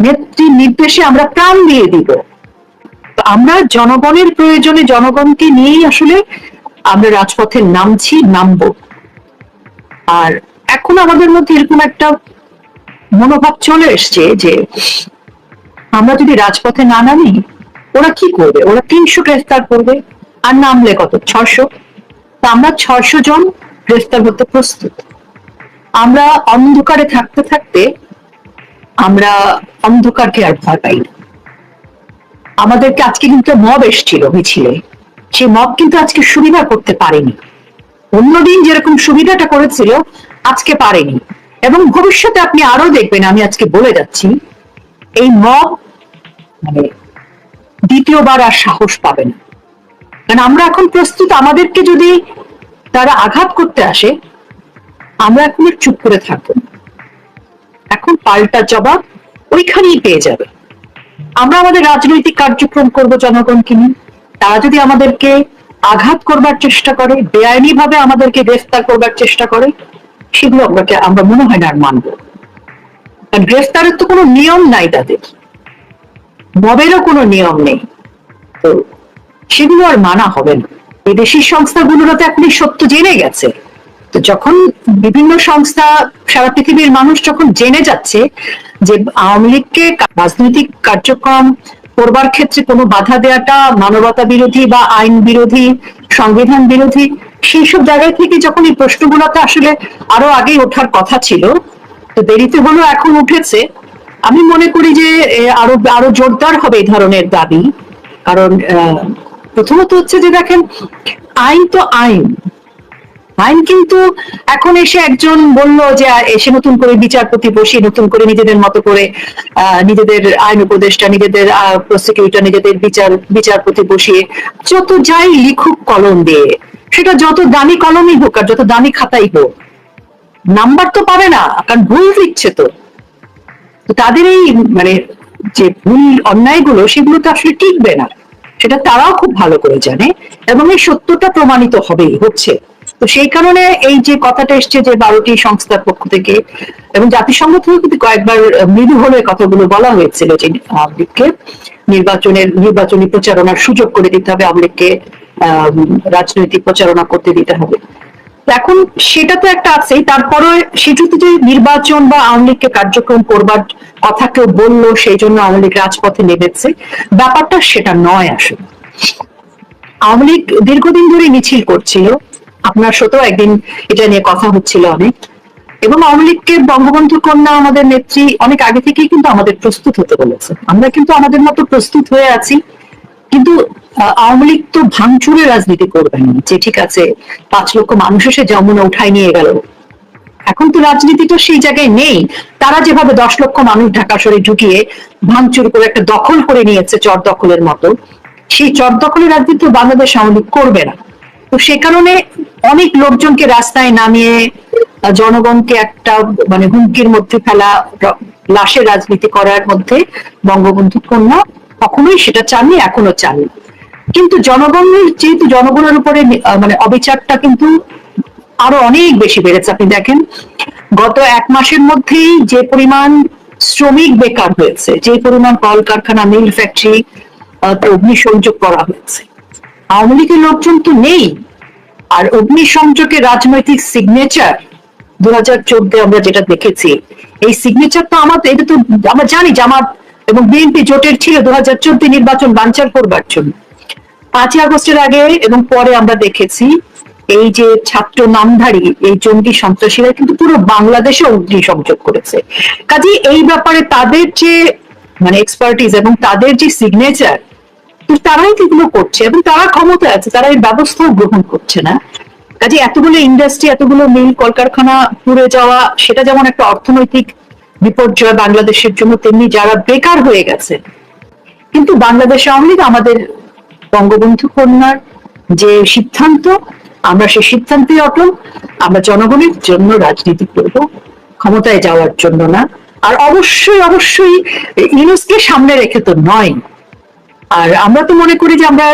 নেত্রীর নির্দেশে আমরা প্রাণ দিয়ে দিব। আমরা জনগণের প্রয়োজনে জনগণকে নিয়েই আসলে আমরা রাজপথে নামছি, নামবো। আর এখন আমাদের মধ্যে এরকম একটা মনোভাব চলে এসছে যে আমরা যদি রাজপথে না নামি, ওরা কি করবে? ওরা তিনশো গ্রেফতার করবে, আর নামলে কত? ছশো তা আমরা ছশো জন গ্রেফতার হতে প্রস্তুত। আমরা অন্ধকারে থাকতে থাকতে আমরা অন্ধকারকে আর ভয় পাই না। আমাদেরকে আজকে কিন্তু মব এসছিল, মিছিলে। সেই মব কিন্তু আজকে সুবিধা করতে পারেনি। অন্যদিন যেরকম সুবিধাটা করেছিল, আজকে পারেনি। এবং ভবিষ্যতে আপনি আরও দেখবেন, আমি আজকে বলে যাচ্ছি, এই মব মানে দ্বিতীয়বার আর সাহস পাবে না। কারণ আমরা এখন প্রস্তুত, আমাদেরকে যদি তারা আঘাত করতে আসে, আমরা এখন চুপ করে থাকব। না। এখন পাল্টা জবাব ওইখানেই পেয়ে যাবে। আমরা আমাদের রাজনৈতিক কার্যক্রম করব জনগণকে নিয়ে। তারা যদি আমাদেরকে আঘাত করবার চেষ্টা করে বেআইনি ভাবে আমাদেরকে গ্রেফতার করবার চেষ্টা করে, সেগুলো আমাকে আমরা মনে হয় না আর মানব। কারণ গ্রেফতারের তো কোনো নিয়ম নাই তাদের। মবেরও কোনো নিয়ম নেই। তো সেগুলো আর মানা হবে না। বিদেশি সংস্থাগুলোরও তো এখন সত্য জেনে গেছে তো যখন বিভিন্ন সংস্থা, সারা পৃথিবীর মানুষ যখন জেনে যাচ্ছে যে আওয়ামী লীগকে রাজনৈতিক কার্যক্রম করবার ক্ষেত্রে কোনো বাধা দেওয়াটা মানবতা বিরোধী বা আইন বিরোধী, সংবিধান বিরোধী, সেই সব জায়গায় থেকে যখন এই প্রশ্নগুলোতে আসলে আরও আগে ওঠার কথা ছিল, তো দেরিতে হলো এখন উঠেছে। আমি মনে করি যে আরও আরও জোরদার হবে এই ধরনের দাবি। কারণ প্রথমত হচ্ছে যে দেখেন, আইন তো আইন। আইন কিন্তু এখন এসে একজন বলল যে এসে নতুন করে বিচারপতি বসিয়ে, নতুন করে নিজেদের মতো করে নিজেদের আইন উপদেষ্টা, নিজেদের প্রসিকিউটর নিজেদের বিচার, বিচারপতি বসিয়ে, যত যাই লিখুক কলম দিয়ে, সেটা যত দামি কলমই হোক আর যত দামি খাতাই হোক, নাম্বার তো পাবে না, কারণ ভুল দিচ্ছে তো তাদের এই মানে যে ভুল অন্যায়গুলো, সেগুলো তো আসলে টিকবে না। সেটা তারাও খুব ভালো করে জানে এবং এই সত্যটা প্রমাণিত হবেই, হচ্ছে। তো সেই কারণে এই যে কথাটা এসছে যে বারোটি সংস্থার পক্ষ থেকে, এবং জাতিসংঘ থেকে কিন্তু কয়েকবার মৃদু হলে কথাগুলো বলা হয়েছিল যে আওয়ামী নির্বাচনের, নির্বাচনী প্রচারণার সুযোগ করে দিতে হবে আওয়ামী লীগকে রাজনৈতিক প্রচারণা করতে দিতে হবে। এখন সেটা তো একটা আছেই, তারপরে সেটাতে যে নির্বাচন বা আওয়ামী লীগকে কার্যক্রম করবার কথা কেউ বলল, সেই জন্য আওয়ামী লীগ রাজপথে নেমেছে, ব্যাপারটা সেটা নয় আসলে। আওয়ামী লীগ দীর্ঘদিন ধরে মিছিল করছিল আপনার সাথেও একদিন এটা নিয়ে কথা হচ্ছিল অনেক। এবং লীগকে বঙ্গবন্ধু কন্যা আমাদের নেত্রী অনেক আগে থেকেই কিন্তু আমাদের প্রস্তুত হতে বলেছে। আমরা কিন্তু আমাদের মতো প্রস্তুত হয়ে আছি। কিন্তু আওয়ামী লীগ তো ভাঙচুরের রাজনীতি করবে না। যে ঠিক আছে, পাঁচ লক্ষ মানুষ এসে যমুনা উঠায় নিয়ে গেল। এখন তো রাজনীতি তো সেই জায়গায় নেই। তারা যেভাবে দশ লক্ষ মানুষ ঢাকা শহরে ঢুকিয়ে ভাঙচুর করে একটা দখল করে নিয়েছে চর দখলের মতো, সেই চর দখলের রাজনীতি বাংলাদেশ আওয়ামী লীগ করবে না। তো সে কারণে অনেক লোকজনকে রাস্তায় নামিয়ে জনগণকে একটা মানে হুমকির মধ্যে ফেলা লাশের রাজনীতি করার মধ্যে বঙ্গবন্ধু কন্যা কখনোই সেটা চাননি, এখনও চাননি। কিন্তু জনগণের যেহেতু জনগণের উপরে মানে অবিচারটা কিন্তু আরও অনেক বেশি বেড়েছে। আপনি দেখেন, গত এক মাসের মধ্যেই যে পরিমাণ শ্রমিক বেকার হয়েছে, যে পরিমাণ কলকারখানা, মিল ফ্যাক্টরি অগ্নিসংযোগ করা হয়েছে আওয়ামী লীগের লোকজন তো নেই। আর অগ্নিসংযোগের রাজনৈতিক সিগনেচার দু হাজার চোদ্দে আমরা যেটা দেখেছি, এই সিগনেচার তো আমাদের, এটা তো আমরা জানি জামাত এবং বিএনপি জোটের ছিল দু হাজার চোদ্দ নির্বাচন বানচাল করবার জন্য। পাঁচই আগস্টের আগে এবং পরে আমরা দেখেছি এই যে ছাত্র নামধারী, এই জঙ্গি সন্ত্রাসীরা কিন্তু পুরো বাংলাদেশে অগ্নিসংযোগ করেছে। কাজে এই ব্যাপারে তাদের যে মানে এক্সপার্টিস এবং তাদের যে সিগনেচার তারাই এগুলো করছে এবং তারা ক্ষমতা আছে, তারা এই ব্যবস্থাও গ্রহণ করছে না। কাজে এতগুলো ইন্ডাস্ট্রি এতগুলো মিল কলকারখানা পুড়ে যাওয়া, সেটা যেমন একটা অর্থনৈতিক বিপর্যয় বাংলাদেশের জন্য, তেমনি যারা বেকার হয়ে গেছে। কিন্তু বাংলাদেশ আওয়ামী লীগ আমাদের বঙ্গবন্ধু কন্যার যে সিদ্ধান্ত, আমরা সেই সিদ্ধান্তে অটল, আমরা জনগণের জন্য রাজনীতি করব, ক্ষমতায় যাওয়ার জন্য না। আর অবশ্যই অবশ্যই, ইউনুসকে সামনে রেখে তো নয়। আর আমরা তো মনে করি যে আমরা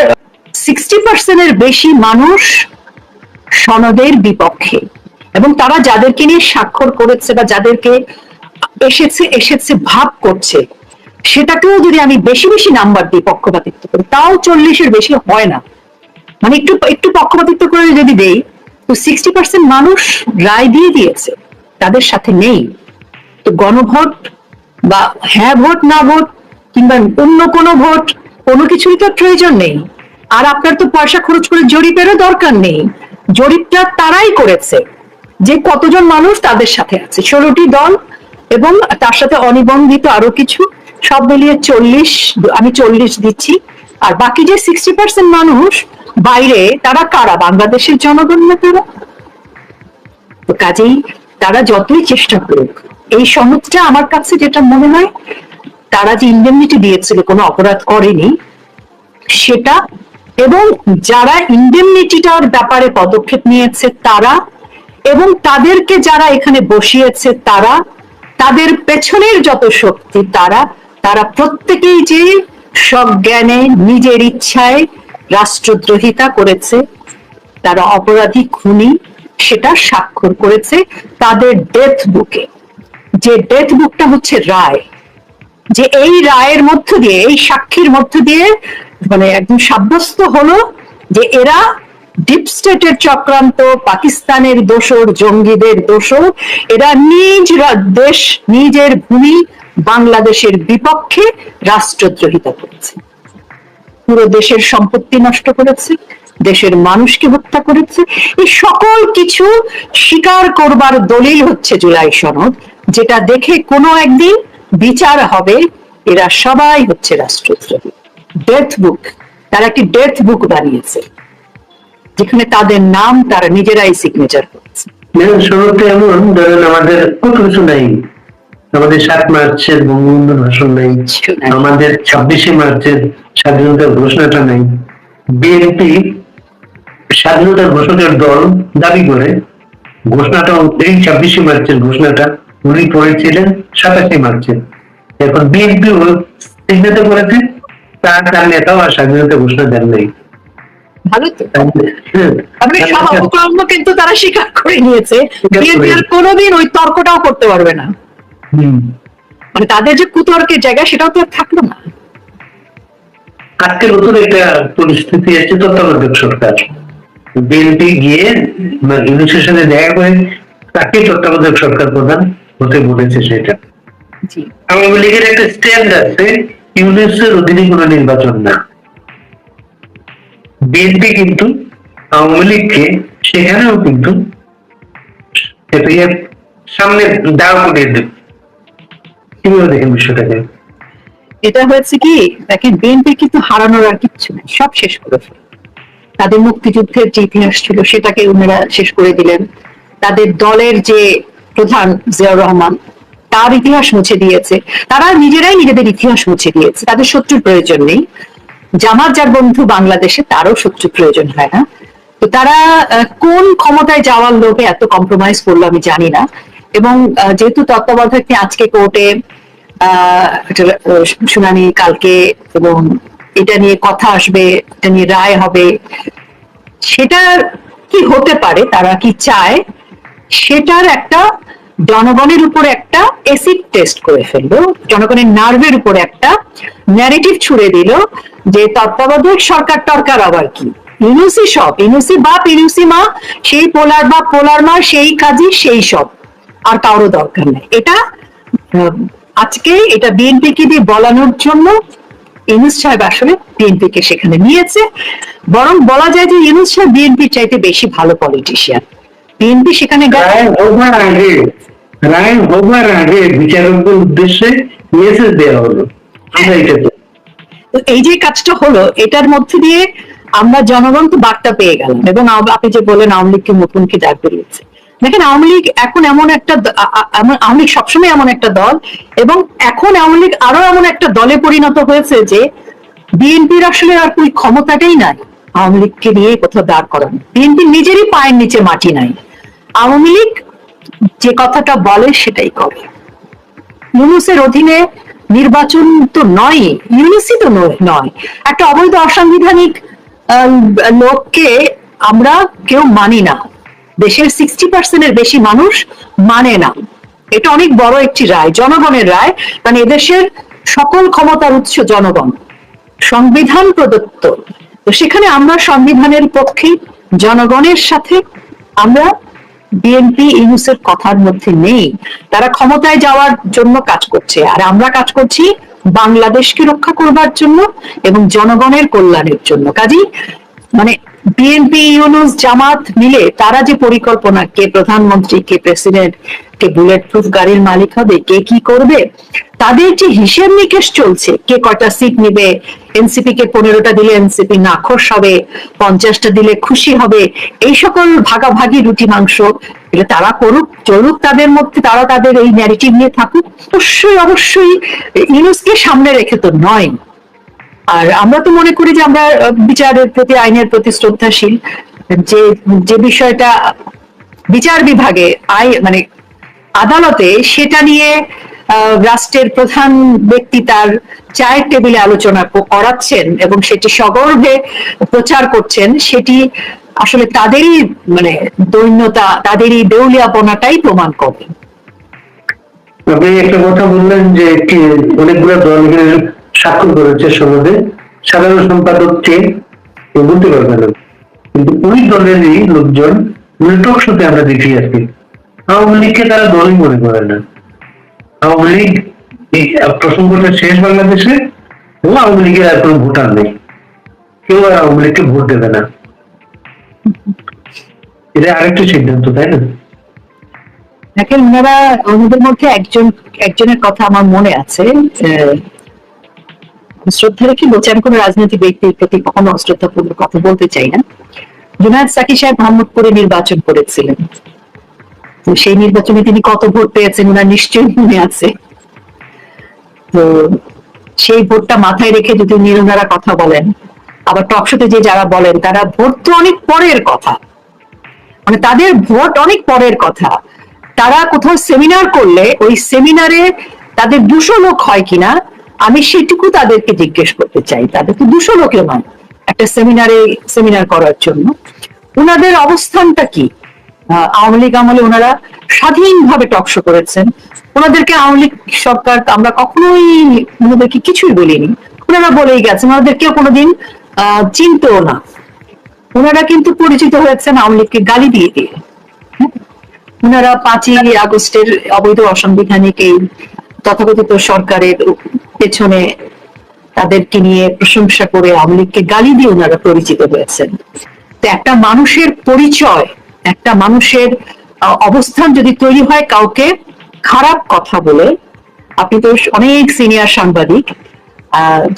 সিক্সটি পার্সেন্টের বেশি মানুষ সনদের বিপক্ষে। এবং তারা যাদেরকে নিয়ে স্বাক্ষর করেছে বা যাদেরকে এসেছে এসেছে ভাব করছে, সেটাকেও যদি আমি বেশি বেশি নাম্বার দিই পক্ষপাতিত্ব করে, তাও চল্লিশের বেশি হয় না। মানে একটু একটু পক্ষপাতিত্ব করে যদি দেই, তো সিক্সটি পার্সেন্ট মানুষ রায় দিয়ে দিয়েছে, তাদের সাথে নেই। তো গণভোট বা হ্যাঁ ভোট, না ভোট, কিংবা অন্য কোনো ভোট কোনো কিছুই তো প্রয়োজন নেই। আর আপনার তো পয়সা খরচ করে জরিপেরও দরকার নেই। জরিপটা তারাই করেছে। যে কতজন মানুষ তাদের সাথে আছে। ষোলোটি দল এবং তার সাথে অনিবন্ধিত আরও কিছু। সব মিলিয়ে চল্লিশ, আমি চল্লিশ দিচ্ছি। আর বাকি যে সিক্সটি পার্সেন্ট মানুষ, বাইরে তারা কারা? বাংলাদেশের জনগণ তারা? কাজেই তারা যতই চেষ্টা করুক, এই সনদটা আমার কাছে যেটা মনে হয় তারা যে ইন্ডেমনিটি দিয়েছিল, কোনো অপরাধ করেনি, সেটা এবং যারা ইন্ডেমনিটিটার ব্যাপারে পদক্ষেপ নিয়েছে তারা এবং তাদেরকে যারা এখানে বসিয়েছে তারা, তাদের পেছনের যত শক্তি তারা তারা প্রত্যেকেই যে সজ্ঞানে নিজের ইচ্ছায় রাষ্ট্রদ্রোহিতা করেছে, তারা অপরাধী খুনি সেটা স্বাক্ষর করেছে তাদের ডেথ বুকে যে ডেথ বুকটা হচ্ছে রায়। যে এই রায়ের মধ্য দিয়ে, এই সাক্ষীর মধ্য দিয়ে মানে একদম সাব্যস্ত হলো যে এরা ডিপ স্টেটের চক্রান্ত, পাকিস্তানের দোষর, জঙ্গিদের দোষর, এরা নিজ দেশ, নিজের ভূমি বাংলাদেশের বিপক্ষে রাষ্ট্রদ্রোহিতা করেছে। পুরো দেশের সম্পত্তি নষ্ট করেছে, দেশের মানুষকে হত্যা করেছে। এই সকল কিছু স্বীকার করবার দলিল হচ্ছে জুলাই সনদ, যেটা দেখে কোনো একদিন বিচার হবে এরা সবাই হচ্ছে রাষ্ট্রদ্রোহী। ডেথ বুক তারা একটি ডেথ বুক বানিয়েছে। যেখানে তাদের নাম তারা নিজেরাই সিগনেচার করেছে। শুরুতে এমন ধরেন আমাদের কত কিছু নাই। আমাদের সাত মার্চের বঙ্গবন্ধু ভাষণ নাই। আমাদের ছাব্বিশে মার্চের স্বাধীনতার ঘোষণাটা নাই। বিএনপি স্বাধীনতার ঘোষণার দল দাবি করে ঘোষণাটা এই ছাব্বিশে মার্চের ঘোষণাটা। উনি করেছিলেন সাতাশে মার্চে। এখন বিএনপি সিগনেতে করেছে তার তার নেতাও আর স্বাধীনতা ঘোষণা দেন নাই। ভালো তো। হ্যাঁ। সব কিন্তু তারা স্বীকার করে নিয়েছে। বিএনপি আর কোনোদিন ওই তর্কটাও করতে পারবে না। মানে তাদের যে কুতর্কের জায়গা সেটাও তো আর থাকল না। আজকে নতুন একটা পরিস্থিতি এসেছে তত্ত্বাবধায়ক সরকার। বিএনপি গিয়ে ইউনিসের সাথে দেখা করে তাকে তত্ত্বাবধায়ক সরকার প্রধান। হতে বলেছে সেটা। আওয়ামী লীগের একটা স্ট্যান্ড আছে ইউনিসের অধীনে কোনো নির্বাচন না। বিএনপি কিন্তু আওয়ামী লীগকে সেখানেও কিন্তু সামনে দাঁড় করিয়ে দেবে। কীভাবে দেখেন বিষয়টাকে? এটা হয়েছে কি দেখেন বিএনপি কিন্তু হারানোর আর কিচ্ছু নেই সব শেষ করে তাদের মুক্তিযুদ্ধের যে ইতিহাস ছিল সেটাকে ওনারা শেষ করে দিলেন। তাদের দলের যে প্রধান জিয়াউর রহমান তার ইতিহাস মুছে দিয়েছে। তারা নিজেরাই নিজেদের ইতিহাস মুছে দিয়েছে। তাদের শত্রুর প্রয়োজন নেই। জামাত যার বন্ধু বাংলাদেশে, তারও শত্রু প্রয়োজন হয় না। তো তারা কোন ক্ষমতায় যাওয়ার লোভে এত কম্প্রোমাইজ করল আমি জানি না। এবং যেহেতু তত্ত্বাবধায়ক আজকে কোর্টে শুনানি কালকে এবং এটা নিয়ে কথা আসবে, এটা নিয়ে রায় হবে, সেটা কি হতে পারে? তারা কি চায়? সেটার একটা জনগণের উপরে একটা এসিড টেস্ট করে ফেলল, জনগণের নার্ভের উপরে একটা ন্যারেটিভ ছুড়ে দিল যে তত্ত্বাবধায়ক সরকার টরকার আবার কি? ইউনুসি সব ইউনুসি বাপ ইউনুসি মা, সেই পোলার বাপ, পোলার মা, সেই কাজই সেই সব। আর কারও দরকার নেই। এটা আজকে এটা বিএনপি কে দিয়ে বলানোর জন্য ইউনুস সাহেব আসলে বিএনপি কে সেখানে নিয়েছে। বরং বলা যায় যে ইউনুস সাহেব বিএনপির চাইতে বেশি ভালো পলিটিশিয়ান বিএনপি সেখানে রায় হবার আগে রায় হবার আগে বিচারকদের উদ্দেশ্যে মেসেজ দেওয়া হলো। তো এই যে কাজটা হলো এটার মধ্যে দিয়ে আমরা জনগণ তো বার্তা পেয়ে গেলাম এবং আপনি যে বলেন আওয়ামী লীগকে মুখোমুখি দাঁড় করিয়েছে দেখেন আওয়ামী লীগ এখন এমন একটা আওয়ামী লীগ সবসময় এমন একটা দল এবং এখন আওয়ামী লীগ আরও এমন একটা দলে পরিণত হয়েছে যে বিএনপির আসলে আর কোনো ক্ষমতাটাই নাই আওয়ামী লীগকে নিয়ে কোথাও দাঁড় করানো। বিএনপি নিজেরই পায়ের নিচে মাটি নাই। আওয়ামী লীগ যে কথাটা বলে সেটাই করে। ইউনুসের অধীনে নির্বাচন তো নয়, ইউনুসই তো নয়- একটা অবৈধ অসাংবিধানিক লোককে আমরা কেউ মানি না। দেশের সিক্সটি পার্সেন্টের বেশি মানুষ মানে না। এটা অনেক বড় একটি রায়, জনগণের রায়। মানে এদেশের সকল ক্ষমতার উৎস জনগণ। সংবিধান প্রদত্ত। তো সেখানে আমরা সংবিধানের পক্ষে জনগণের সাথে আমরা বিএনপি ইউনুসের কথার মধ্যে নেই। তারা ক্ষমতায় যাওয়ার জন্য কাজ করছে। আর আমরা কাজ করছি বাংলাদেশকে রক্ষা করবার জন্য এবং জনগণের কল্যাণের জন্য। কাজী মানে বিএনপি ইউনুস জামাত মিলে তারা যে পরিকল্পনা, কে প্রধানমন্ত্রী, কে প্রেসিডেন্ট কে বুলেট প্রুফ গাড়ির মালিক হবে, কে কি করবে, তাদের যে হিসেব নিকেশ চলছে, কে কয়টা সিট নিবে এনসিপি কে পনেরোটা দিলে এনসিপি নাখোশ হবে, পঞ্চাশটা দিলে খুশি হবে, এই সকল ভাগাভাগি, রুটি মাংস, এটা তারা করুক, চলুক তাদের মধ্যে, তারা তাদের এই ন্যারেটিভ নিয়ে থাকুক, অবশ্যই অবশ্যই ইউনুসকে সামনে রেখে তো নয়। আর আমরা তো মনে করি যে আমরা বিচারের প্রতি, আইনের প্রতি শ্রদ্ধাশীল। যে যে বিষয়টা বিচার বিভাগে আই মানে আদালতে সেটা নিয়ে রাষ্ট্রের প্রধান ব্যক্তি তার চায়ের টেবিলে আলোচনা করাচ্ছেন এবং সেটি সগর্ভে প্রচার করছেন, সেটি আসলে তাদেরই মানে দৈন্যতা, তাদেরই দেউলিয়াপনাটাই প্রমাণ করে। আপনি একটা কথা বললেন যে অনেকগুলো দল স্বাক্ষর করেছে সমাজে সাধারণ সম্পাদককে কেউ বলতে পারবে না। কিন্তু ওই দলেরই লোকজন নেটওয়ার্ক সাথে আমরা দেখি আছি আওয়ামী লীগকে তারা দলই মনে করে না। আওয়ামী লীগ প্রসঙ্গটা শেষ বাংলাদেশে এবং আওয়ামী লীগের আর কোনো ভোটার নেই। কেউ আর আওয়ামী লীগকে ভোট দেবে না। এটা আরেকটা সিদ্ধান্ত, তাই না? দেখেন, ওনারা ওনাদের মধ্যে একজন একজনের কথা আমার মনে আছে শ্রদ্ধা রেখে বলছি, আমি কোনো রাজনৈতিক ব্যক্তির প্রতি কখনো অশ্রদ্ধাপূর্ণ কথা বলতে চাই না। জুনায়দ সাকি সাহেব মোহাম্মদপুরে নির্বাচন করেছিলেন। তো সেই নির্বাচনে তিনি কত ভোট পেয়েছেন ওনার নিশ্চয়ই মনে আছে। তো সেই ভোটটা মাথায় রেখে যদি উনি ওনারা কথা বলেন, আবার টকশোতে যে যারা বলেন, তারা ভোট তো অনেক পরের কথা। মানে তাদের ভোট অনেক পরের কথা। তারা কোথাও সেমিনার করলে, ওই সেমিনারে তাদের দুশো লোক হয় কিনা আমি সেটুকু তাদেরকে জিজ্ঞেস করতে চাই। তাদেরকে দুশো লোকের নয়, একটা সেমিনারে সেমিনার করার জন্য। ওনাদের অবস্থানটা কি? আওয়ামী লীগ আমলে ওনারা স্বাধীনভাবে টকশো করেছেন। ওনাদেরকে আওয়ামী লীগ সরকার, আমরা কখনোই ওনাদেরকে কিছুই বলিনি। ওনারা বলেই গেছেন ওনাদের কেউ কোনোদিন, আহ, চিনতেও না। ওনারা কিন্তু পরিচিত হয়েছেন আওয়ামী লীগকে গালি দিয়ে দিয়ে। ওনারা পাঁচই আগস্টের অবৈধ অসাংবিধানিক এই তথাকথিত সরকারের পেছনে তাদেরকে নিয়ে প্রশংসা করে আওয়ামী গালি দিয়ে ওনারা পরিচিত হয়েছেন। তো একটা মানুষের পরিচয়, একটা মানুষের অবস্থান যদি তৈরি হয় কাউকে, খারাপ কথা বলে, আপনি তো অনেক সিনিয়র সাংবাদিক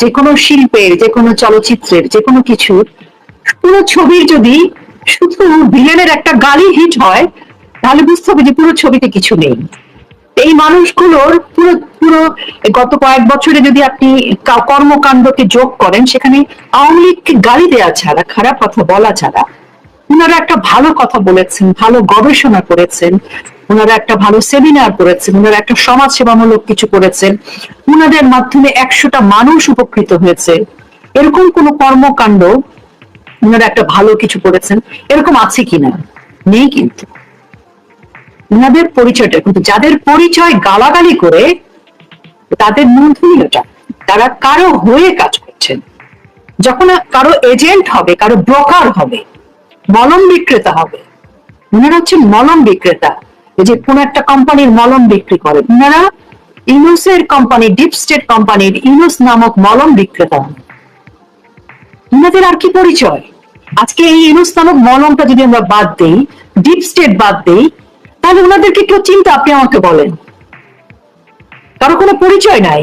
যে কোনো শিল্পের যে কোনো চলচ্চিত্রের যে কোনো কিছুর, পুরো ছবির যদি শুধু ভিলেনের একটা গালি হিট হয়, তাহলে বুঝতে হবে যে পুরো ছবিতে কিছু নেই। এই মানুষগুলোর পুরো পুরো গত কয়েক বছরে যদি আপনি কর্মকাণ্ডকে যোগ করেন, সেখানে আওয়ামী লীগকে গালি দেওয়া ছাড়া, খারাপ কথা বলা ছাড়া ওনারা একটা ভালো কথা বলেছেন, ভালো গবেষণা করেছেন ওনারা একটা ভালো সেমিনার করেছেন ওনারা একটা সমাজ সেবামূলক কিছু করেছেন ওনাদের মাধ্যমে একশোটা মানুষ উপকৃত হয়েছে। এরকম কোনো কর্মকাণ্ড ওনারা একটা ভালো কিছু করেছেন, এরকম আছে কিনা? নেই কিন্তু। ওনাদের পরিচয়টা, কিন্তু যাদের পরিচয় গালাগালি করে, তাদের মূলধনীয়টা, তারা কারও হয়ে কাজ করছেন। যখন কারও এজেন্ট হবে, কারও ব্রোকার হবে, মলম বিক্রেতা হবে ওনারা হচ্ছে মলম বিক্রেতা। যে কোন একটা কোম্পানির মলম বিক্রি করে ওনারা ইউনুসের কোম্পানি ডিপ স্টেট কোম্পানির ইউনুস নামক মলম বিক্রেতা। উনাদের আর কি পরিচয়? আজকে এই ইউনুস নামক মলমটা যদি আমরা বাদ দেই ডিপ স্টেট বাদ দেই তাহলে ওনাদেরকে কেউ চিন্তা আপনি আমাকে বলেন? কারও কোনো পরিচয় নাই।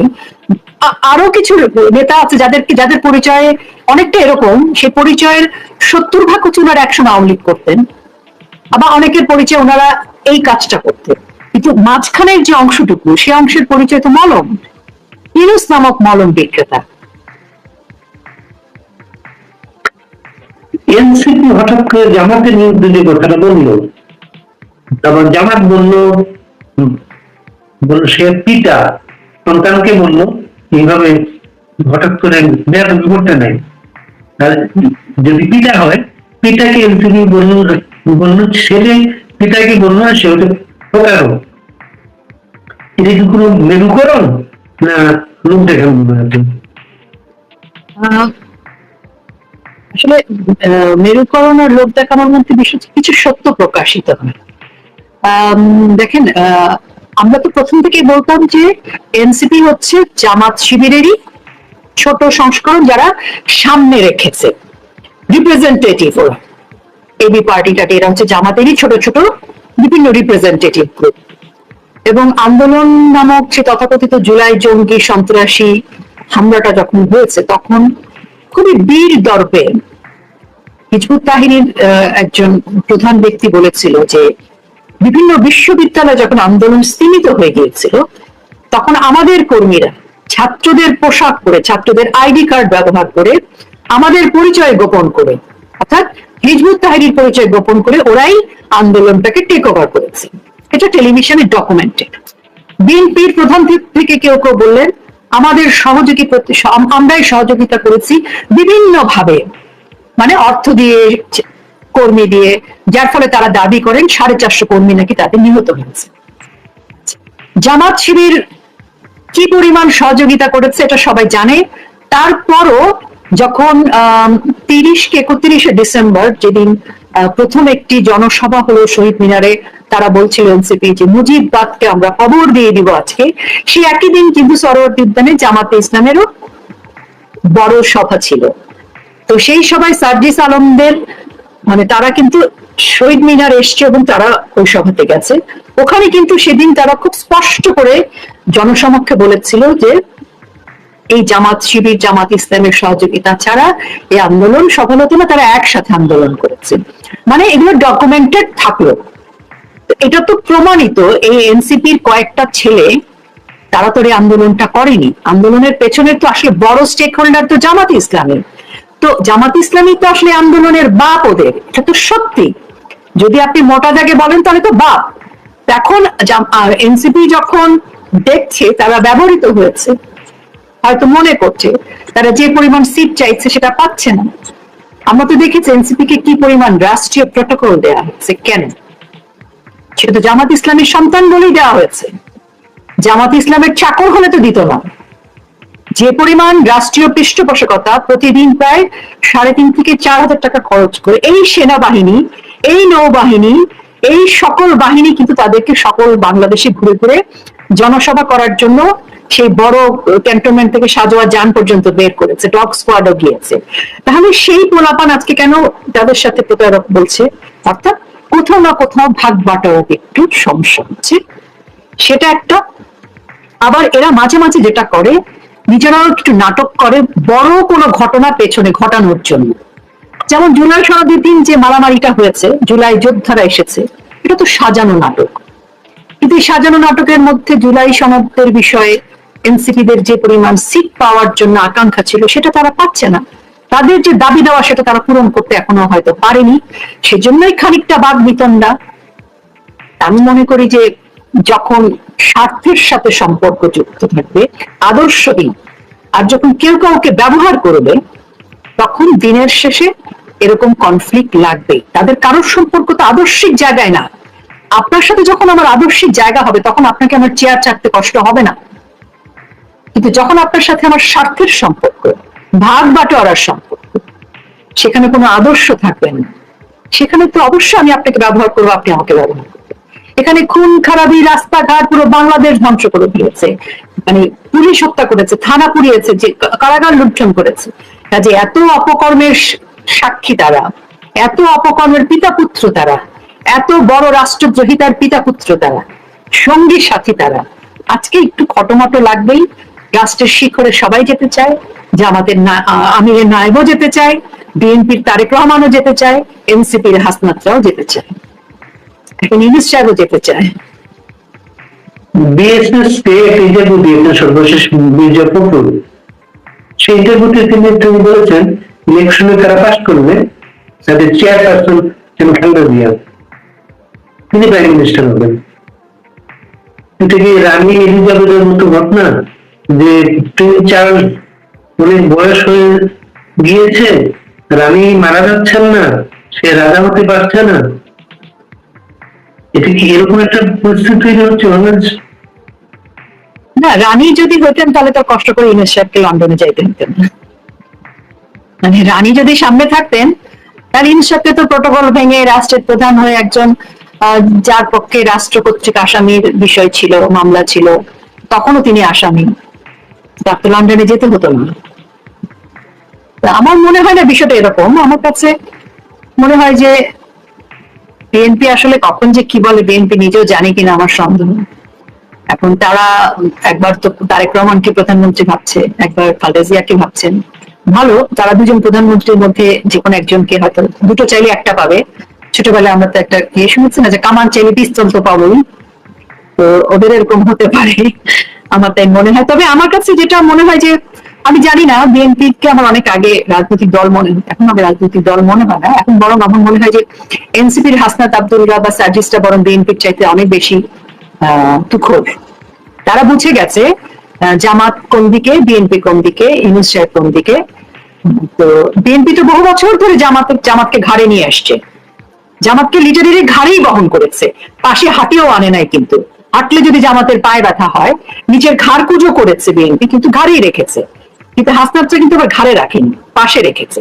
আরও কিছু নেতা আছে যাদেরকে যাদের পরিচয়ে অনেকটা এরকম সে পরিচয়ের সত্তর ভাগ হচ্ছে ওনারা একসময় আওয়ামী লীগ করতেন। আবার অনেকের পরিচয় ওনারা এই কাজটা করতেন। কিন্তু মাঝখানের যে অংশটুকু, সে অংশের পরিচয় তো মলম। ইনুস নামক মলম বিক্রেতা। এনসিপি হঠাৎ করে জামাতের বিরুদ্ধে যে কথাটা বলল। তারপর জামাত বলল বলল, সে পিতা সন্তানকে বলল, এইভাবে হঠাৎ করে বেয়াদবি করতে নেই। যদি পিতা হয়, পিতাকে এনসিপি বলল বলল, ছেলে পিতাকে বলল না, সে হচ্ছে প্রতারক। এটা কি কোনো মেরুকরণ না লোক দেখেন আসলে মেরুকরণ আর লোক দেখানোর মধ্যে বিশেষ কিছু সত্য প্রকাশিত হয় দেখেন আমরা তো প্রথম থেকেই বলতাম যে এনসিপি হচ্ছে জামাত শিবিরেরই ছোট সংস্করণ যারা সামনে রেখেছে। রিপ্রেজেন্টেটিভ এবি পার্টিটাতে এরা হচ্ছে জামাতেরই ছোট ছোট বিভিন্ন রিপ্রেজেন্টেটিভ গ্রুপ এবং আন্দোলন নামক যে তথাকথিত জুলাই জঙ্গি সন্ত্রাসী হামলাটা যখন হয়েছে, তখন খুবই বীর দর্পে হিজবুত তাহিনীর একজন প্রধান ব্যক্তি বলেছিল যে বিভিন্ন বিশ্ববিদ্যালয়ে যখন আন্দোলন স্তীমিত হয়ে গিয়েছিল, তখন আমাদের কর্মীরা ছাত্রদের পোশাক পরে, ছাত্রদের আইডি কার্ড ব্যবহার করে আমাদের পরিচয় গোপন করে, অর্থাৎ হিজবুত তাহিনীর পরিচয় গোপন করে ওরাই আন্দোলনটাকে টেক ওভার করেছে। এটা টেলিভিশনে ডকুমেন্টেড বিএনপির প্রধান থেকে কেউ কেউ বললেন, আমাদের সহযোগী আমরাই সহযোগিতা করেছি বিভিন্ন ভাবে। মানে অর্থ দিয়ে কর্মী দিয়ে, যার ফলে তারা দাবি করেন সাড়ে চারশো কর্মী নাকি তাদের নিহত হয়েছে। জামাত শিবির কি পরিমাণ সহযোগিতা করেছে এটা সবাই জানে। তারপরও যখন তিরিশ কে একত্রিশে ডিসেম্বর যেদিন প্রথম একটি জনসভা হলো শহীদ মিনারে, তারা বলছিল এনসিপি যে মুজিববাদকে আমরা খবর দিয়ে দিব আজকে। সেই একই দিন কিন্তু সরোয়ার উদ্যানে জামাতে ইসলামেরও বড় সভা ছিল। তো সেই সভায় সার্জিস আলমদের মানে তারা কিন্তু শহীদ মিনার এসছে এবং তারা ওই সভাতে গেছে। ওখানে কিন্তু সেদিন তারা খুব স্পষ্ট করে জনসমক্ষে বলেছিল যে এই জামাত শিবির, জামাত ইসলামের সহযোগিতা ছাড়া এই আন্দোলন সফল হতো না, তারা একসাথে আন্দোলন করেছে। মানে এগুলো ডকুমেন্টেড থাকল। এটা তো প্রমাণিত, এই এনসিপির কয়েকটা ছেলে, তারা তো এই আন্দোলনটা করেনি। আন্দোলনের পেছনে তো আসলে বড় স্টেক হোল্ডার তো জামাত ইসলামী তো জামাত ইসলামী তো আসলে আন্দোলনের বাপ ওদের, এটা তো সত্যি। যদি আপনি মোটা দাগে বলেন তাহলে তো বাপ। এখন এনসিপি যখন দেখছে, তারা ব্যবহৃত হয়েছে। হয়তো মনে করছে, তারা যে পরিমাণ সিট চাইছে সেটা পাচ্ছে না। আমরা তো দেখেছি এনসিপি কে কি পরিমাণ রাষ্ট্রীয় প্রোটোকল দেওয়া হয়েছে কেন? সেটা তো জামাত ইসলামের সন্তান বলেই দেওয়া হয়েছে। জামাত ইসলামের চাকর হলে তো দিত না। যে পরিমাণ রাষ্ট্রীয় পৃষ্ঠপোষকতা প্রতিদিন প্রায় সাড়ে তিন থেকে চার হাজার টাকা খরচ করে, এই সেনাবাহিনী, এই নৌবাহিনী, এই সকল বাহিনী কিন্তু তাদেরকে সকল বাংলাদেশে ঘুরে ঘুরে জনসভা করার জন্য সেই বড় ক্যান্টনমেন্ট থেকে সাজোয়া যান পর্যন্ত বের করেছে, ডগ স্কোয়াডও গিয়েছে। তাহলে সেই পোলাপান আজকে কেন তাদের সাথে প্রতারক বলছে? অর্থাৎ কোথাও না কোথাও ভাগ বাটোয়ারাতে একটু সমস্যা হচ্ছে। সেটা একটা। আবার এরা মাঝে মাঝে যেটা করে নিজেরাও একটু নাটক করে, বড় কোনো ঘটনা পেছনে ঘটানোর জন্য। যেমন জুলাই সনদের দিন যে মারামারিটা হয়েছে, জুলাই যোদ্ধারা এসেছে, এটা তো সাজানো নাটক। কিন্তু এই সাজানো নাটকের মধ্যে জুলাই সনদের বিষয়ে এনসিপিদের যে পরিমাণ সিট পাওয়ার জন্য আকাঙ্ক্ষা ছিল, সেটা তারা পাচ্ছে না। তাদের যে দাবি দেওয়া, সেটা তারা পূরণ করতে এখনও হয়তো পারেনি। সেজন্যই খানিকটা বাদ বিতণ্ডা আমি মনে করি যে যখন স্বার্থের সাথে সম্পর্ক যুক্ত থাকবে আদর্শহীন আর যখন কেউ কাউকে ব্যবহার করবে, তখন দিনের শেষে এরকম কনফ্লিক্ট লাগবে তাদের কারোর সম্পর্ক তো আদর্শিক জায়গায় না। আপনার সাথে যখন আমার আদর্শিক জায়গা হবে, তখন আপনাকে আমার চেয়ার চাটতে কষ্ট হবে না। কিন্তু যখন আপনার সাথে আমার স্বার্থের সম্পর্ক, ভাগ বাটোয়ারার সম্পর্ক, সেখানে কোনো আদর্শ থাকবে না। সেখানে তো অবশ্যই আমি আপনাকে ব্যবহার করব, আপনি আমাকে ব্যবহার করবেন। এখানে খুন খারাপি রাস্তাঘাট পুরো বাংলাদেশ ধ্বংস করে দিয়েছে। মানে পুলিশ হত্যা করেছে, থানা পুড়িয়েছে, যে কারাগার লুণ্ঠন করেছে। কাজে এত অপকর্মের সাক্ষী তারা, এত অপকর্মের পিতা পুত্র তারা, এত বড় রাষ্ট্রদ্রোহিতার পিতা পুত্র তারা সঙ্গী সাথী তারা। আজকে একটু খটোমটো লাগবেই, রাষ্ট্রের শিখরে সবাই যেতে চায় যে আমাদের আমিরের নায়েবও যেতে চায়, বিএনপির তারেক রহমানও যেতে চায়, এনসিপির হাসনাতরাও যেতে চায়। এখন সাহেবও যেতে চায়। ইন্টারভিউ দিয়েছেন সর্বশেষ মির্জা ফখরুল সেই ইন্টারভিউতে তিনি তিনি বলেছেন, ইলেকশনে করবে, তাদের চেয়ারপারসন যেন খালেদা জিয়া তিনি প্রাইম মিনিস্টার হবেন। এটা কি রানী এলিজাবেথের মতো ঘটনা, যে তিনি চার অনেক বয়স হয়ে গিয়েছে, রানী মারা যাচ্ছেন না, সে রাজা হতে পারছে না? এটা কি এরকম একটা পরিস্থিতি তৈরি হচ্ছে না, রানী যদি তাহলে তো কষ্ট করে লন্ডনে হতেন মানে রানী যদি সামনে থাকতেন, তাহলে তো প্রোটোকল ভেঙে রাষ্ট্রের প্রধান হয়ে একজন যার পক্ষে রাষ্ট্র কর্তৃক আসামির বিষয় ছিল, মামলা ছিল, তখনও তিনি আসামি। তার তো লন্ডনে যেতে হতো না। আমার মনে হয় না বিষয়টা এরকম। আমার কাছে মনে হয় যে বিএনপি আসলে কখন যে কি বলে বিএনপি নিজেও জানে কিনা আমার সন্দেহ এখন তারা একবার তো তারেক রহমানকে প্রধানমন্ত্রী ভাবছে, একবার খালেদা জিয়াকে ভাবছেন। ভালো, তারা দুজন প্রধানমন্ত্রীর মধ্যে যে কোনো একজনকে হয়তো দুটো চাইলে একটা পাবে। ছোটবেলায় আমরা তো একটা ইয়ে শুনেছি না যে কামান চাইলে পিস্তল তো পাবোই। তো ওদের এরকম হতে পারে। আমার তাই মনে হয়। তবে আমার কাছে যেটা মনে হয় যে আমি জানি না বিএনপি কে আমার অনেক আগে রাজনৈতিক দল মনে, এখন আমার রাজনৈতিক দল মনে হয় না। এখন বরং আমার মনে হয় যে এনসিপির হাসনাত আব্দুল্লাহ বা সার্জিসটা বরং বিএনপির চাইতে অনেক বেশি, আহ তারা বুঝে গেছে জামাত কোন দিকে, বিএনপি কোন দিকে, ইউনুস সাহেব কোন দিকে। তো বিএনপি তো বহু বছর ধরে জামাত, জামাতকে ঘাড়ে নিয়ে আসছে। জামাতকে লিডারের ঘাড়েই বহন করেছে। পাশে হাতিও আনে নাই কিন্তু। হাঁটলে যদি জামাতের পায়ে ব্যথা হয়, নিজের ঘাড় কুজো করেছে বিএনপি, কিন্তু ঘাড়েই রেখেছে। কিন্তু হাসনাতটা কিন্তু আবার ঘাড়ে রাখেনি, পাশে রেখেছে।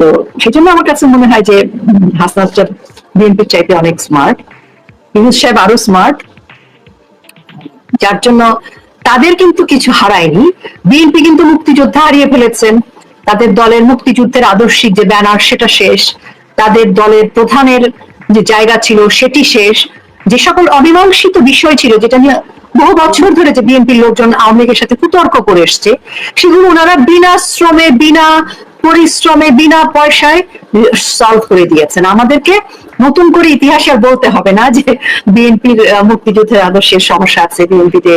তো সেজন্য আমার কাছে মনে হয় যে হাসনাতটা বিএনপির চাইতে অনেক স্মার্ট ইউনুস সাহেব আরও স্মার্ট যার জন্য তাদের কিন্তু কিছু হারায়নি। বিএনপি কিন্তু মুক্তিযোদ্ধা হারিয়ে ফেলেছেন। তাদের দলের মুক্তিযুদ্ধের আদর্শিক যে ব্যানার, সেটা শেষ। তাদের দলের প্রধানের যে জায়গা ছিল, সেটি শেষ। যে সকল অমীমাংসিত বিষয় ছিল, যেটা নিয়ে বহু বছর ধরে যে বিএনপির লোকজন আওয়ামী লীগের সাথে কুতর্ক করে এসছে, সেগুলো ওনারা বিনা শ্রমে, বিনা পরিশ্রমে, বিনা পয়সায় সলভ করে দিয়েছেন। আমাদেরকে নতুন করে ইতিহাস আর বলতে হবে না যে বিএনপির মুক্তিযুদ্ধের আদর্শের সমস্যা আছে, বিএনপিতে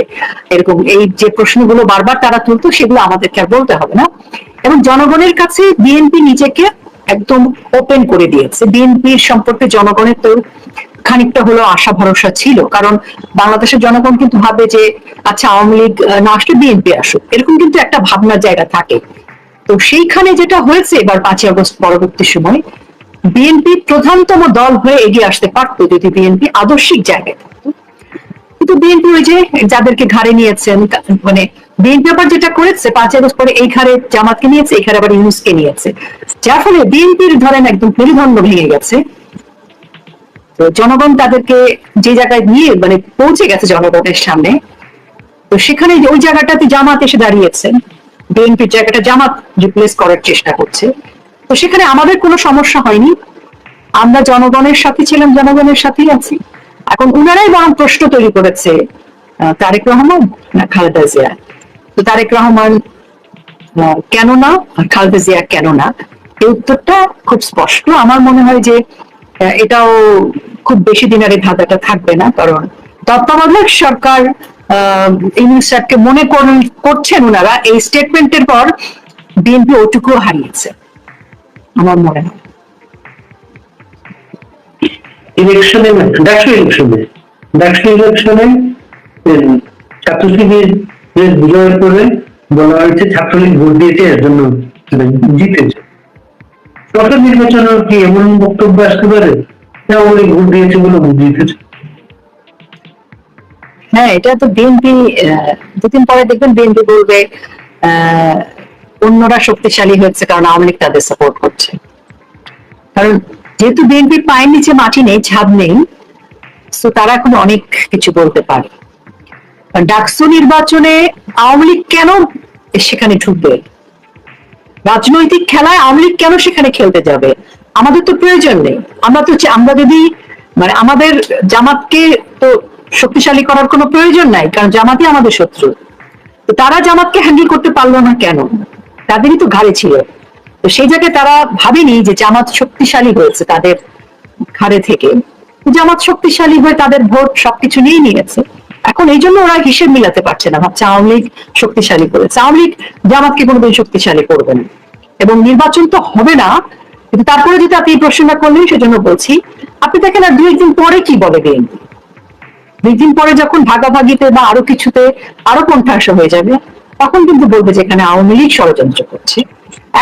এরকম এই যে প্রশ্নগুলো বারবার তারা তুলতো, সেগুলো আমাদেরকে আর বলতে হবে না। এবং জনগণের কাছে বিএনপি নিজেকে একদম ওপেন করে দিয়েছে। বিএনপির সম্পর্কে জনগণের তো খানিকটা হলো আশা, ভরসা ছিল। কারণ বাংলাদেশের জনগণ কিন্তু ভাবে যে আচ্ছা আওয়ামী লীগ না আসলে বিএনপি আসুক। এরকম কিন্তু একটা ভাবনার জায়গা থাকে। তো সেইখানে যেটা হয়েছে, এবার পাঁচই আগস্ট পরবর্তী সময়, বিএনপি প্রধানতম দল হয়ে এগিয়ে আসতে পারতো যদি বিএনপি আদর্শিক জায়গায় কিন্তু বিএনপি ওই যে যাদেরকে ঘাড়ে নিয়েছেন মানে বিএনপি আবার যেটা করেছে, পাঁচ আগস্ট পরে এই ঘাড়ে জামাতকে নিয়েছে, এই ঘাড়ে আবার ইউনুসকে নিয়েছে। যার ফলে বিএনপির ধরেন একদম মেরুদণ্ড ভেঙে গেছে। তো জনগণ তাদেরকে যে জায়গায় নিয়ে মানে পৌঁছে গেছে জনগণের সামনে, তো সেখানে ওই জায়গাটাতে জামাত এসে দাঁড়িয়েছে। বিএনপির জায়গাটা জামাত রিপ্লেস করার চেষ্টা করছে। তো সেখানে আমাদের কোনো সমস্যা হয়নি। আমরা জনগণের সাথে ছিলাম, জনগণের সাথেই আছি। এখন উনারাই বরং প্রশ্ন তৈরি করেছে তারেক রহমান না খালেদা জিয়া? তো তারেক রহমান কেন না? আর খালেদা জিয়া কেন না? এই উত্তরটা খুব স্পষ্ট। আমার মনে হয় যে এটাও খুব বেশি দিন আর এই ধাঁধাটা থাকবে না, কারণ তত্ত্বাবধায়ক সরকার ইউনুস সাহেবকে মনে করছেন ওনারা এই স্টেটমেন্টের পর বিএনপি ওটুকু হারিয়েছে, আমার মনে হয়। ইলেকশনে ডাকসু ইলেকশনে ডাকসু ইলেকশনে উম, ছাত্র শিবির বিজয়ের পরে বলা হয়েছে ছাত্রলীগ ভোট দিয়েছে এর জন্য মানে জিতেছে। সরকার নির্বাচনে কি এমন বক্তব্য আসতে পারে? আওয়ামী লীগ ভোট দিয়েছে বলে ভোট জিতেছে। হ্যাঁ এটা তো বিএনপি দুদিন পরে দেখবেন বিএনপি বলবে অন্যরা শক্তিশালী হয়েছে কারণ আওয়ামী লীগ তাদের সাপোর্ট করছে। কারণ যেহেতু বিএনপি পায়ের নিচে মাটি নেই, ছাদ নেই তো তারা এখন অনেক কিছু বলতে পারে। ডাকসু নির্বাচনে আওয়ামী লীগ কেন সেখানে ঢুকবে? রাজনৈতিক খেলায় আওয়ামী লীগ কেন সেখানে খেলতে যাবে? আমাদের তো প্রয়োজন নেই। আমরা তো আমরা যদি মানে আমাদের জামাতকে তো শক্তিশালী করার কোনো প্রয়োজন নাই, কারণ জামাতই আমাদের শত্রু। তো তারা জামাতকে হ্যান্ডেল করতে পারল না কেন? তাদেরই তো ঘাড়ে ছিল। তো সেই জায়গায় তারা ভাবেনি যে জামাত শক্তিশালী হয়েছে তাদের ঘাড়ে থেকে। জামাত শক্তিশালী হয়ে তাদের ভোট সবকিছু নিয়ে নিয়েছে। এখন এই জন্য ওরা হিসেব মিলাতে পারছে না, ভাবছে আওয়ামী লীগ শক্তিশালী করেছে। আওয়ামী লীগ জামাতকে কোনোদিন শক্তিশালী করবে না। এবং নির্বাচন তো হবে না, কিন্তু তারপরে যদি আপনি এই প্রশ্নটা করলেন, সেজন্য বলছি, আপনি দেখেন আর দুই একদিন পরে কি বলে বিএনপি দুই দিন পরে যখন ভাগাভাগিতে বা আরও কিছুতে আরও কণ্ঠাস হয়ে যাবে, তখন কিন্তু বলবে যে এখানে আওয়ামী লীগ ষড়যন্ত্র করছে।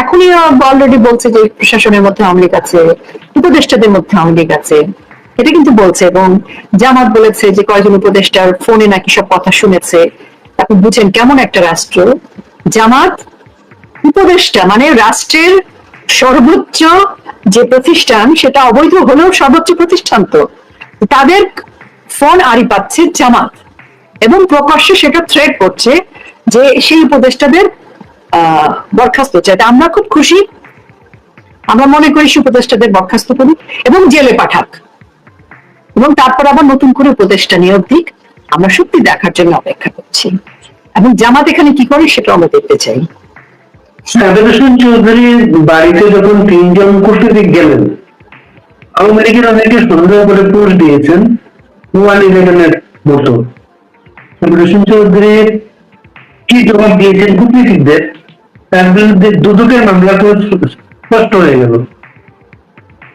এখনই অলরেডি বলছে যে প্রশাসনের মধ্যে আওয়ামী লীগ আছে, উপদেষ্টাদের মধ্যে আওয়ামী লীগ আছে। এটা কিন্তু বলছে এবং জামাত বলেছে যে কয়েকজন উপদেষ্টার ফোনে নাকি সব কথা শুনেছে। আপনি বুঝেন কেমন একটা রাষ্ট্র। জামাত, উপদেষ্টা মানে রাষ্ট্রের সর্বোচ্চ যে প্রতিষ্ঠান, সেটা অবৈধ হলেও সর্বোচ্চ প্রতিষ্ঠান তো। তাদের ফোন আড়ি পাচ্ছে জামাত এবং প্রকাশ্যে সেটা থ্রেড করছে যে সেই উপদেষ্টাদের বরখাস্ত চাইতে আমরা খুব খুশি। আমরা মনে করি সেই উপদেষ্টাদের বরখাস্ত করি এবং জেলে পাঠাক। এবং তারপর আবার নতুন করে উপদেষ্টা নিয়োগ দিক। আমরা সত্যি দেখার জন্য অপেক্ষা করছি। এবং জামাত এখানে কি করে সেটা আমরা দেখতে চাই। সাবের হোসেন চৌধুরীর বাড়িতে যখন তিনজন কূটনীতিক গেলেন আওয়ামী লীগের অনেকে সন্দেহ করে পোস্ট দিয়েছেন ওয়ান ইলেভেনের মতো। সাবের হোসেন চৌধুরী কি জবাব দিয়েছেন কূটনীতিকদের? তার বিরুদ্ধে দুদকের মামলা তো স্পষ্ট হয়ে গেল।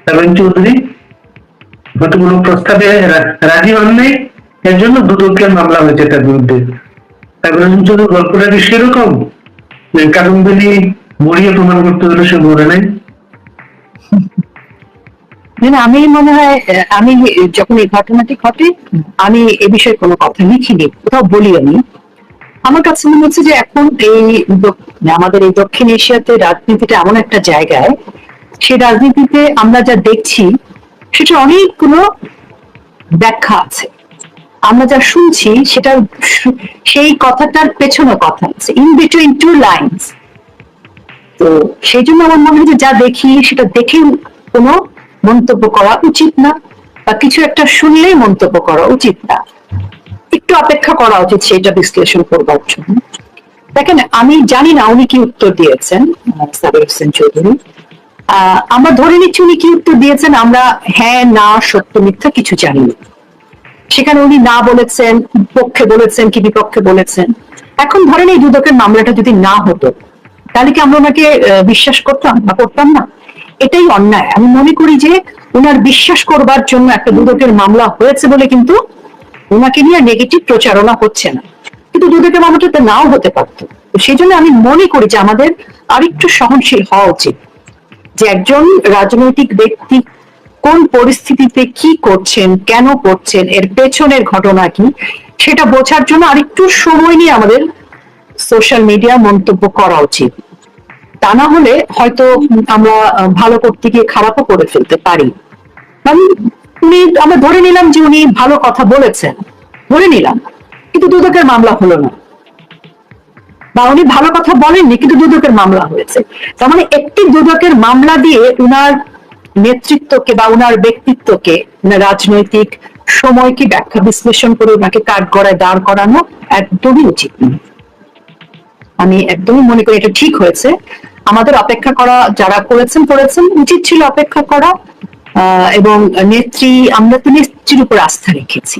সাবেন চৌধুরী হয়তো কোনো প্রস্তাবে রাজি হন নাই এর জন্য দুদকের মামলা হয়েছে তার বিরুদ্ধে। সাবের হোসেন চৌধুরী, গল্পটা কি সেরকম? কাদম্বিনী মরিয়ে প্রমাণ করতে হলে সে মরে নাই। আমি মনে হয় আমি যখন এই ঘটনাটি ঘটে, আমি এ বিষয়ে কোনো কথা লিখিনি, কোথাও বলি আমি আমার কাছে মনে হচ্ছে যে এখন এই আমাদের এই দক্ষিণ এশিয়াতে রাজনীতিটা এমন একটা জায়গায়, সেই রাজনীতিতে আমরা যা দেখছি সেটা অনেকগুলো ব্যাখ্যা আছে। আমরা যা শুনছি সেটা সেই কথাটার পেছনে কথা আছে ইন বিটুইন টু লাইনস তো সেই জন্য আমার মনে হয় যে যা দেখি, সেটা দেখে কোনো মন্তব্য করা উচিত না, বা কিছু একটা শুনলেই মন্তব্য করা উচিত না। একটু অপেক্ষা করা উচিত সেটা বিশ্লেষণ করবার জন্য। দেখেন, আমি জানি না উনি কি উত্তর দিয়েছেন সাবির হোসেন চৌধুরী আমরা ধরে নিচ্ছি উনি কি উত্তর দিয়েছেন, আমরা হ্যাঁ না, সত্য, মিথ্যা কিছু জানি না। সেখানে উনি না বলেছেন, পক্ষে বলেছেন কি বিপক্ষে বলেছেন। এখন ধরেন এই দুদকের মামলাটা যদি না হতো, তাহলে কি আমরা ওনাকে বিশ্বাস করতাম বা করতাম না? এটাই অন্যায়। আমি মনে করি যে ওনার বিশ্বাস করবার জন্য একটা দুদকের মামলা হয়েছে বলে কিন্তু ওনাকে নিয়ে নেগেটিভ প্রচারণা হচ্ছে না। কিন্তু দুদকের মামলাটা তো নাও হতে পারতো। সেই জন্য আমি মনে করি যে আমাদের আরেকটু সহনশীল হওয়া উচিত যে একজন রাজনৈতিক ব্যক্তি কোন পরিস্থিতিতে কি করছেন, কেন করছেন, এর পেছনের ঘটনা কি, সেটা বোঝার জন্য আরেকটু সময় নিয়ে আমাদের সোশ্যাল মিডিয়া মন্তব্য করা উচিত। তা না হলে হয়তো আমরা ভালো করতে গিয়ে খারাপও করে ফেলতে পারি। মানে উনি আমরা ধরে নিলাম যে উনি ভালো কথা বলেছেন। ধরে নিলাম। কিন্তু দুদকের মামলা হলো না। বা উনি ভালো কথা বলেননি, কিন্তু দুদকের মামলা হয়েছে। তার মানে একটি দুদকের মামলা দিয়ে উনার নেতৃত্বকে বা উনার ব্যক্তিত্বকে রাজনৈতিক সময়কে ব্যাখ্যা বিশ্লেষণ করে ওনাকে কাঠ গড়ায় দাঁড় করানো একদমই উচিত নয়। আমি একদমই মনে করি এটা ঠিক হয়েছে। আমাদের অপেক্ষা করা, যারা করেছেন করেছেন। উচিত ছিল অপেক্ষা করা। এবং নেত্রী আমরা তো নেত্রীর উপর আস্থা রেখেছি।